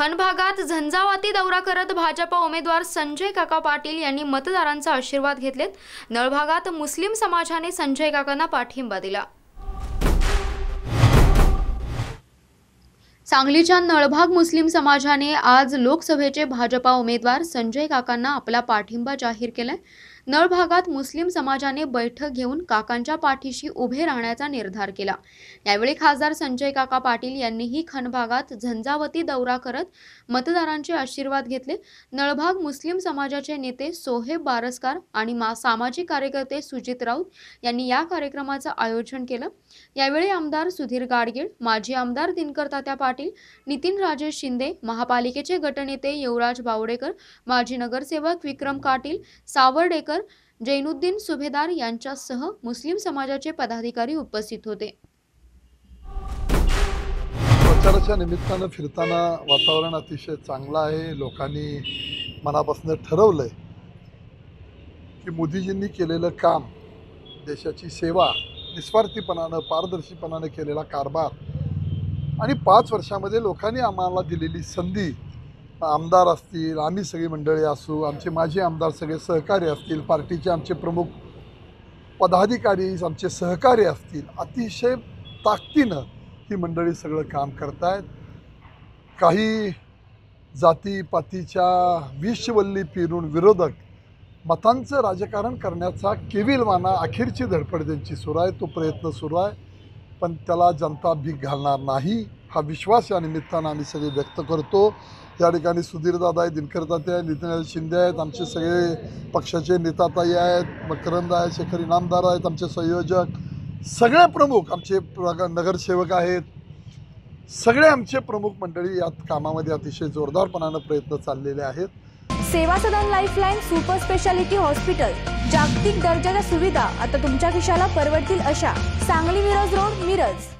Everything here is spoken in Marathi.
खन भागात झंझावाती दौरा करत भाजप उमेदवार संजय काका पाटील यांनी मतदारांचा आशीर्वाद घेतलेत. नळभागात मुस्लिम समाजाने संजय काकांना पाठिंबा दिला. सांगलीच्या नळभाग मुस्लिम समाजाने आज लोकसभेचे भाजपा उमेदवार संजय काकांना आपला पाठिंबा जाहीर केलाय. नळ भागात मुस्लिम समाजाने बैठक घेऊन काकांच्या पाठीशी उभे राहण्याचा निर्धार केला. यावेळी खासदार संजय काका पाटील यांनीही खण भागात झंझावती दौरा करत मतदारांचे आशीर्वाद घेतले. नळभाग मुस्लिम समाजाचे नेते सोहेब बारसकार आणि मा सामाजिक कार्यकर्ते सुजित राऊत यांनी या कार्यक्रमाचं आयोजन केलं. यावेळी आमदार सुधीर गाडगीळ माजी आमदार दिनकर तात्या पाटील नितीन राजेश शिंदे महापालिकेचे गटनेते युवराज बावडेकर माजी नगरसेवक विक्रम काटील सावर्डेकर जैनुद्दीन सुभेदार यांच्यासह मुस्लिम समाजाचे पदाधिकारी उपस्थित होते. प्रचाराच्या निमित्तानं फिरताना वातावरण अतिशय चांगलं आहे. लोकांनी मनापासून ठरवलं आहे की मोदीजींनी केलेलं काम देशाची सेवा निस्वार्थीपणानं पारदर्शीपणानं केलेला कारभार आणि पाच वर्षामध्ये लोकांनी आम्हाला दिलेली संधी आमदार असतील आम्ही सगळी मंडळी असू आमचे माजी आमदार सगळे सहकारी असतील पार्टीचे आमचे प्रमुख पदाधिकारी आमचे सहकारी असतील अतिशय ताकदीनं ही मंडळी सगळं काम करतायत. काही जातीपातीच्या विषवल्ली पिरून विरोधक मतांचं राजकारण करण्याचा केविलवाना अखेरची धडपड त्यांची सुरू आहे तो प्रयत्न सुरू आहे. पण त्याला जनता भीक घालणार नाही हा विश्वास या निमित्तानं आम्ही सगळे व्यक्त करतो. या ठिकाणी सुधीरदादा आहे दिनकरदाते आहे नितीन शिंदे आहेत आमचे सगळे पक्षाचे नेताताई आहेत मकरंद आहे शेखर इनामदार आहेत आमचे संयोजक सगळे प्रमुख आमचे प्रग नगरसेवक आहेत. सगळे आमचे प्रमुख मंडळी यात कामामध्ये अतिशय जोरदारपणानं प्रयत्न चाललेले आहेत. Seva Sadan lifeline super speciality hospital जागतिक दर्जाच्या सुविधा आता तुमच्या खिशाला परवडतील अशा सांगली मिरज रोड मिरज.